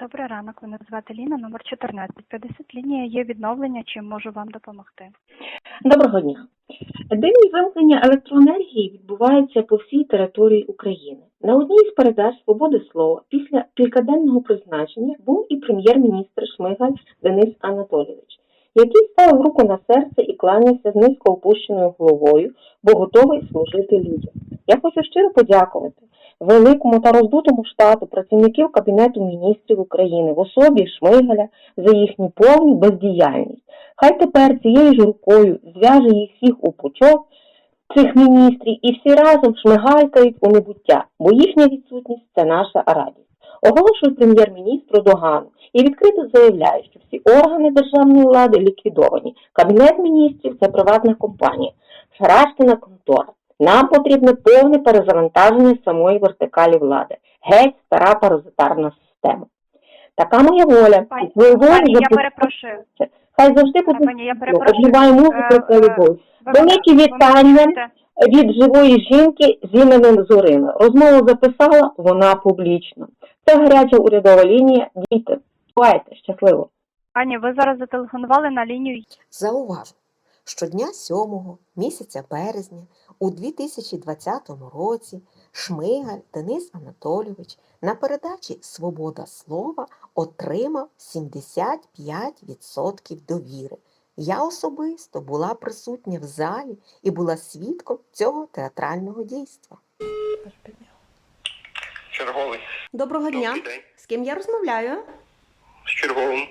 Добрий ранок, мене звати Ліна, номер 1450. Лінія є відновлення, чим можу вам допомогти. Доброго дня. Дивні вимкнення електроенергії відбуваються по всій території України. На одній з передач свободи слова після кількаденного призначення був і прем'єр-міністр Шмигаль Денис Анатолійович, який ставив руку на серце і кланявся з низько опущеною головою, бо готовий служити людям. Я хочу щиро подякувати великому та роздутому штату працівників Кабінету міністрів України в особі Шмигаля за їхню повну бездіяльність. Хай тепер цією ж рукою зв'яже їх всіх у пучок цих міністрів і всі разом шмигалькають у небуття, бо їхня відсутність це наша радість. Оголошую прем'єр-міністру догану і відкрито заявляю, що всі органи державної влади ліквідовані. Кабінет міністрів це приватна компанія, шарашкіна контора. Нам потрібне повне перезавантаження самої вертикалі влади. Геть стара паразитарна система. Така моя воля. Пані, пані я перепрошую. Хай завжди буде Пані, я перепрошую. музику та любов. Великі вітання. Від живої жінки з іменем Зорина. Розмову записала вона публічно. Це гаряча урядова лінія. Діти, бувайте щасливо. Пані, ви зараз зателефонували на лінію Зауважу, що дня 7 місяця березня у 2020 році Шмигаль Денис Анатолійович на передачі Свобода слова отримав 75% довіри. Я особисто була присутня в залі і була свідком цього театрального дійства. Черговий. Доброго дня. Добрий день. З ким я розмовляю? З черговим.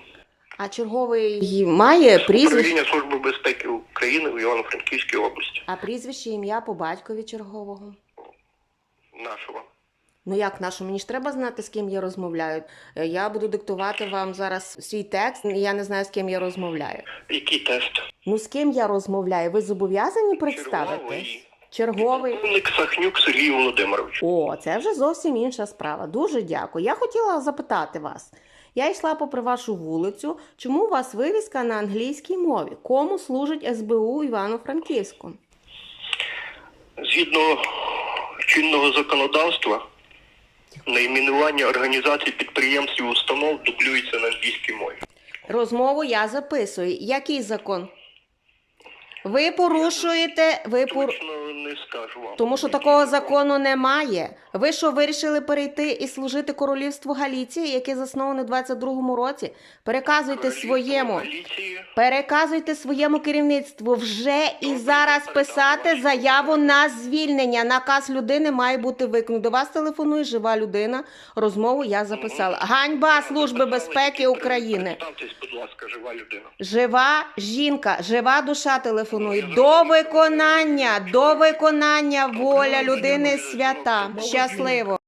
А черговий має прізвище, Управління Служби безпеки України в Івано-Франківській області. а прізвище ім'я по батькові чергового. Нашого. Ну як нашу, мені ж треба знати, з ким я розмовляю. Е, Я буду диктувати вам зараз свій текст, і я не знаю, з ким я розмовляю. Який тест? Ну з ким я розмовляю? Ви зобов'язані представитись? Черговий. Черговий. Полковник Сахнюк Сергій Володимирович. О, це вже зовсім інша справа. Дуже дякую. Я хотіла запитати вас. Я йшла попри вашу вулицю. Чому у вас вивіска на англійській мові? Кому служить СБУ Івано-Франківську? Згідно чинного законодавства, найменування організацій підприємств і установ дублюється на англійській мові. Розмову я записую. Який закон? Ви порушуєте, ви пор... Точно не скажу вам. Тому що такого закону немає. Ви що вирішили перейти і служити королівству Галіції, яке засноване в 22-му році? Переказуйте Королівство своєму, Галіції. переказуйте своєму керівництву вже і зараз писати заяву на звільнення. Наказ людини має бути виконаний. До вас телефонує жива людина. Розмову я записала. Ганьба Служби безпеки України. Представтесь, ласка, жива людина. Жива жінка, жива душа телефонує. До виконання, до виконання воля людини свята. Щасливо.